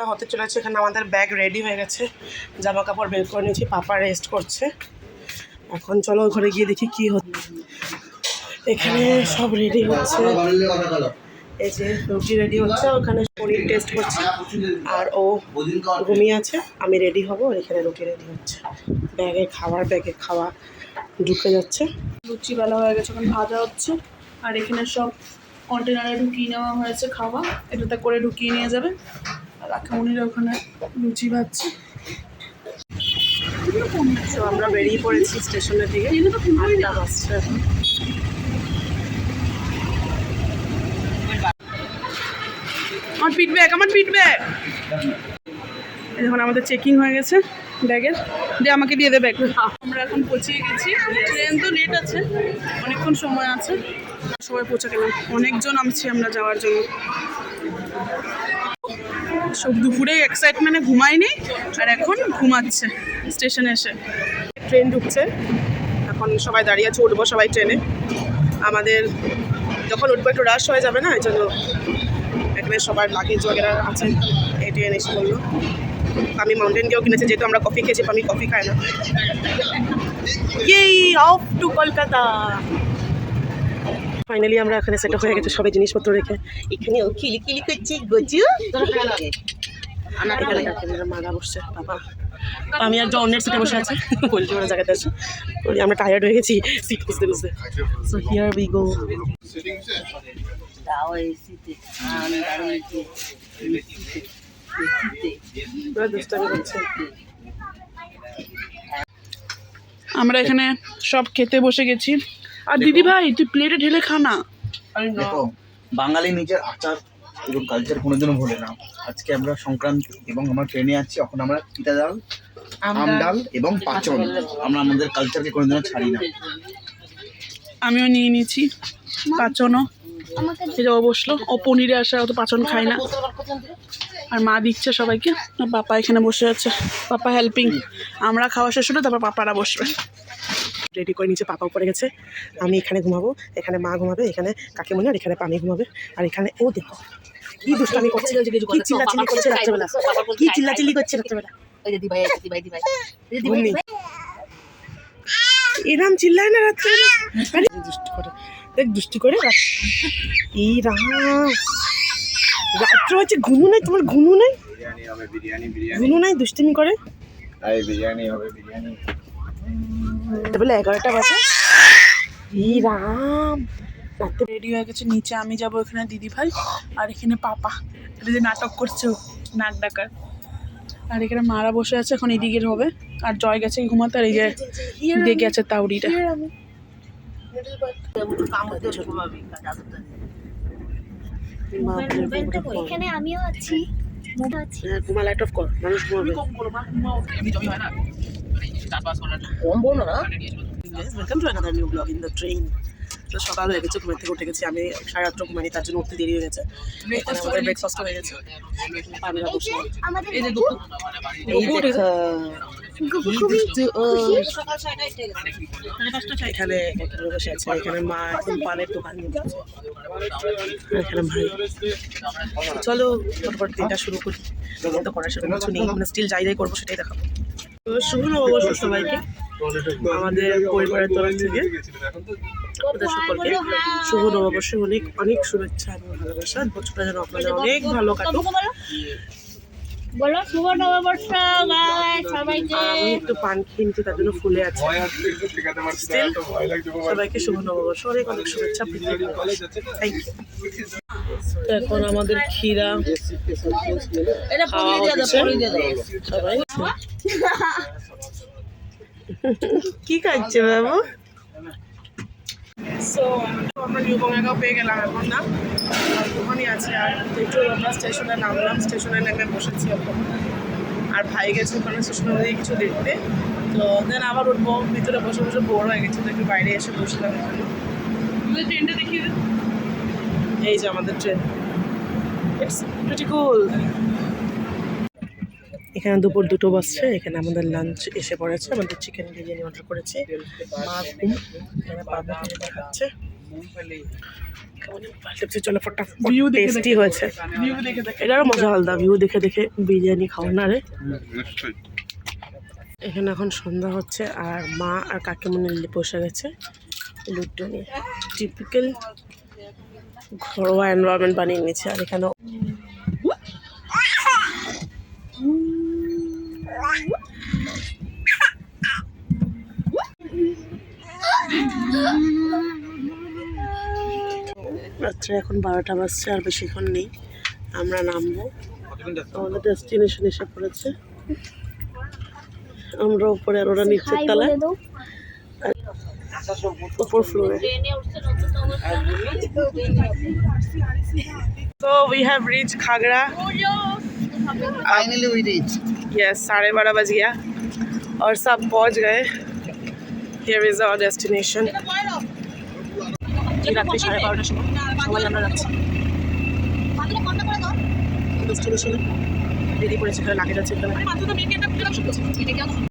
হতে চলেছে, এখানে আমাদের ব্যাগ রেডি হয়ে গেছে। জামা কাপড় বের করে নিয়েছি, পাপা রেস্ট করছে। এখন চলো ঘরে গিয়ে দেখি কি হচ্ছে। এখানে সব রেডি হচ্ছে। এই যে রুটি রেডি হচ্ছে, ওখানে পনির টেস্ট করছে। আর ও ঘুমিয়ে আছে, আমি রেডি হব এখানে রুটি রেডি হচ্ছে। ব্যাগে খাবার ব্যাগে খাওয়া ঢুকে যাচ্ছে। লুচি বেলা হয়ে গেছে, এখন ভাজা হচ্ছে। আর এখানে সব কন্টেনারে ঢুকিয়ে নেওয়া হয়েছে খাওয়া। এটাতে করে ঢুকিয়ে নিয়ে যাবে। আর ওখানে লুচি ভাজছে। তো আমরা বেরিয়ে পড়েছি স্টেশনের দিকে। আটটা বাজছে। আমার পিট ব্যাগ আমার পিট ব্যাগ এখন আমাদের চেকিং হয়ে গেছে ব্যাগের। দিয়ে আমাকে দিয়ে দেবে আমরা এখন পৌঁছে গেছি। ট্রেন তো লেট আছে, অনেকক্ষণ সময় আছে। সবাই পৌঁছে গেলাম। অনেকজন আমছি আমরা যাওয়ার জন্য। দুপুরে এক্সাইটমেন্টে ঘুমায়নি আর এখন ঘুমাচ্ছে স্টেশনে এসে। ট্রেন ঢুকছে। এখন সবাই দাঁড়িয়ে আছে উঠবো সবাই ট্রেনে আমাদের যখন উঠবো একটু রাশ হয়ে যাবে না এই জন্য এখানে সবার লাগেজ বগেরা আছে এই ট্রেন এসে বলল আমি মাউন্টেন গিয়েও কিনেছি যেহেতু আমরা কফি খেয়েছি আমি কফি খাই না। এই অফ টু কলকাতা ফাইনালি আমরা এখানে সেট হয়ে গেছে সবাই জিনিসপত্র রেখে। এখানে ও কিলি কিলি করছে গজু। এখানে মারা বসছে বাবা। আমি আর অন্যের সিটে বসে আছি বলছি ওরা জায়গাতে আছে। বলি আমরা টায়ার্ড হয়ে গেছি সিট খুঁজতে খুঁজতে। সো হিয়ার উই গো আমরা এখানে সব খেতে বসে গেছি। আর দিদি ভাই তুই প্লেটে ঢেলে খা না। দেখো বাঙালি নিজের আচার এবং কালচার কোনোদিনও ভোলে না। আজকে আমরা সংক্রান্তি এবং আমরা ট্রেনে আছি এখন আমরা পিতা ডাল আম ডাল এবং পাচন আমরা আমাদের কালচারকে কোনোদিনও ছাড়ি না। আমিও নিয়ে নিয়েছি পাচনও। ও বসল ও পনিরে আসে অত পাচন খায় না। আর মা দিচ্ছে সবাইকে। আর পাপা এখানে বসে আছে। পাপা হেল্পিং আমরা খাওয়া শেষ হলে তারপর পাপারা বসবে। রেডি করে নিচে পাপা উপরে গেছে। আমি এখানে ঘুমাবো এখানে মা ঘুমাবে এখানে কাকিমণি আর এখানে পানি ঘুমাবে। আর এখানে ও দেখো কি দুষ্টামি করছে কি চিল্লাচিল্লি করছে রাত্রেবেলা। কি চিল্লাচিল্লি করছে রাত্রেবেলা। ওই দিদি ভাই দিদি ভাই দিদি ভাই দিদি ঘুম নেই। এরাম চিল্লায় না রাত্রেবেলা? দুষ্টু করে। দেখ দুষ্টু করে রাত- এই রাম। রাত্রে হচ্ছে ঘুমু নাই তোমার ঘুমু নাই? ঘুমু নাই দুষ্টুমি করে? বিরিয়ানি হবে বিরিয়ানি। বলে এগারোটা বাজে। এই রাম। রাত্রে রেডি হয়ে গেছে নিচে আমি যাব এখানে দিদি ভাই আর এখানে পাপা। এটা যে নাটক করছে ও, নাক ডাকার। আর এখানে মারা বসে আছে এখন এদিকের হবে। আর জয় গেছে ঘুমাতে আর এই যে দেখে আছে তাউরিটা এখানে আমিও আছি। লাইট অফ কর মানুষ ঘুমাবে। কম বলো না। Welcome to another new blog in the train সকাল হয়ে গেছে ঘুমের থেকে উঠে গেছি। আমি সাড়ে আটটা ঘুমাইনি তার জন্য উঠতে দেরি হয়ে গেছে। এখানে আমাদের ব্রেকফাস্ট হয়ে গেছে। পানিরা বসে এই যে এখানে বসে আছে এখানে মা এখন পানের দোকান ভাই। চলো ফটফট দিনটা শুরু করি। তো করার সেরকম কিছু নেই। মানে স্টিল যাই যাই করব সেটাই দেখাবো। শুভ নববর্ষ সবাইকে, আমাদের পরিবারের তরফ থেকে। আপনাদের সকলকে শুভ নববর্ষে অনেক অনেক শুভেচ্ছা এবং ভালোবাসা। বছরটা যেন আপনাদের অনেক ভালো কাটুক। বলো শুভ নববর্ষ বাই সবাইকে। আমি একটু পান খেয়ে নিচ্ছি তার জন্য ফুলে আছে। সবাইকে শুভ নববর্ষ অনেক অনেক শুভেচ্ছা থ্যাংক ইউ এখন আমাদের ক্ষীরা সবাই। কি খাচ্ছে বাবু? সো আমরা নিউ বঙ্গাগাঁও পেয়ে গেলাম এখন না। ওখানেই আছে আর একটু আমরা স্টেশনে নামলাম স্টেশনে নেমে বসেছি এখন। আর ভাই গেছে ওখানে স্টেশনে দিয়ে কিছু দেখতে। তো দেন আবার উঠবো ভিতরে বসে বসে বোর হয়ে গেছে তো একটু বাইরে এসে বসলাম এখানে। ট্রেনটা দেখিয়ে এই যে আমাদের ট্রেন ইটস প্রিটি কুল এখানে দুপুর দুটো বাজছে এখানে আমাদের লাঞ্চ এসে পড়েছে আমাদের চিকেন বিরিয়ানি অর্ডার করেছি। মা ঘুম এখানে পাবনা খাচ্ছে ভিউ টেস্টি হয়েছে। ভিউ দেখে দেখে। এটারও মজা আলাদা ভিউ দেখে দেখে বিরিয়ানি খাওয়া না রে। এখানে এখন সন্ধ্যা হচ্ছে আর মা আর কাকিমণি বসে গেছে লুডো নিয়ে। টিপিক্যাল ঘরোয়া এনভায়রনমেন্ট বানিয়ে নিয়েছে আর এখানে রাত্রে এখন বারোটা বাজছে আর বেশিক্ষণ নেই আমরা নামবো আমাদের ডেস্টিনেশন এসে পড়েছে আমরা উপরে আর ওরা নিচের হাই তলায় বলে দাও উপর ফ্লোরে So we have reached Khagra. Finally we reach Yes, साढ़े बारह बज गया और सब पहुंच गए Here is our destination. রাত্রি সাড়ে বারোটার সময় সবাই আমরা যাচ্ছি। ডেস্টিনেশনে বেরিয়ে পড়েছে এখানে লাগে যাচ্ছে এখানে।